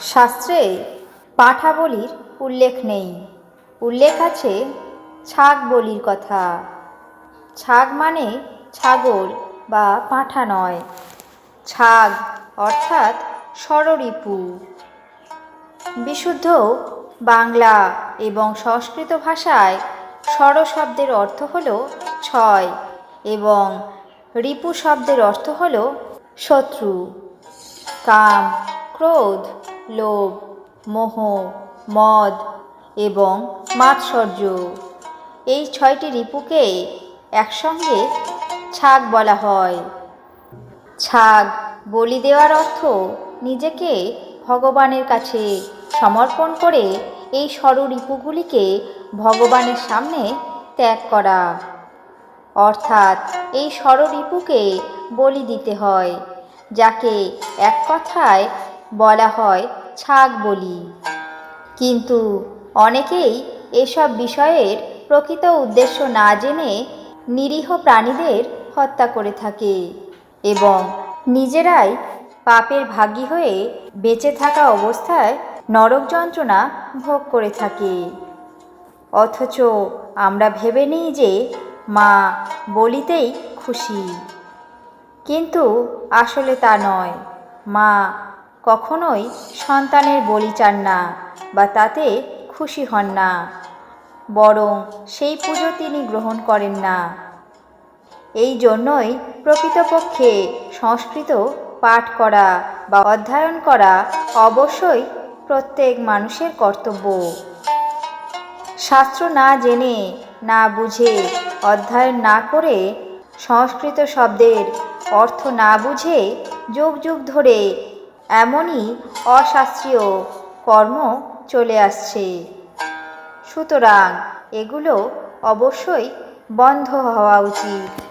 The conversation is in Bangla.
শাস্ত্রে পাঁঠা বলির উল্লেখ নেই। উল্লেখ আছে ছাগ বলির কথা। ছাগ মানে ছাগল বা পাঁঠা নয়। ছাগ অর্থাৎ ষড়রিপু বিশুদ্ধ বাংলা এবং সংস্কৃত ভাষায় ষড় শব্দের অর্থ হল ছয় এবং রিপু শব্দের অর্থ হল শত্রু। কাম, ক্রোধ লোভ, মোহ, মদ এবং মাৎসর্য। এই ছয়টি রিপুকে একসঙ্গে ছাগ বলা হয়। ছাগ বলি দেওয়ার অর্থ নিজেকে ভগবানের কাছে সমর্পণ করে এই রিপুগুলিকে ভগবানের সামনে ত্যাগ করা। অর্থাৎ এই রিপুকে বলি দিতে হয়, যাকে এক কথায় বলা হয় ছাগ বলি। কিন্তু অনেকেই এসব বিষয়ের প্রকৃত উদ্দেশ্য না জেনে নিরীহ প্রাণীদের হত্যা করে থাকে এবং নিজেরাই পাপের ভাগী হয়ে বেঁচে থাকা অবস্থায় নরক যন্ত্রণা ভোগ করে থাকে। অথচ আমরা ভেবে নিই যে মা বলিতেই খুশি। কিন্তু আসলে তা নয়। মা কখনোই সন্তানের বলি চান না বা তাতে খুশি হন না। বরং সেই পুজো তিনি গ্রহণ করেন না। এই জন্যই প্রকৃতপক্ষে সংস্কৃত পাঠ করা বা অধ্যয়ন করা অবশ্যই প্রত্যেক মানুষের কর্তব্য। শাস্ত্র না জেনে, না বুঝে, অধ্যয়ন না করে সংস্কৃত শব্দের অর্থ না বুঝে যুগ যুগ ধরে এমনই অশাস্ত্রীয় কর্ম চলে আসছে। সুতরাং এগুলো অবশ্যই বন্ধ হওয়া উচিত।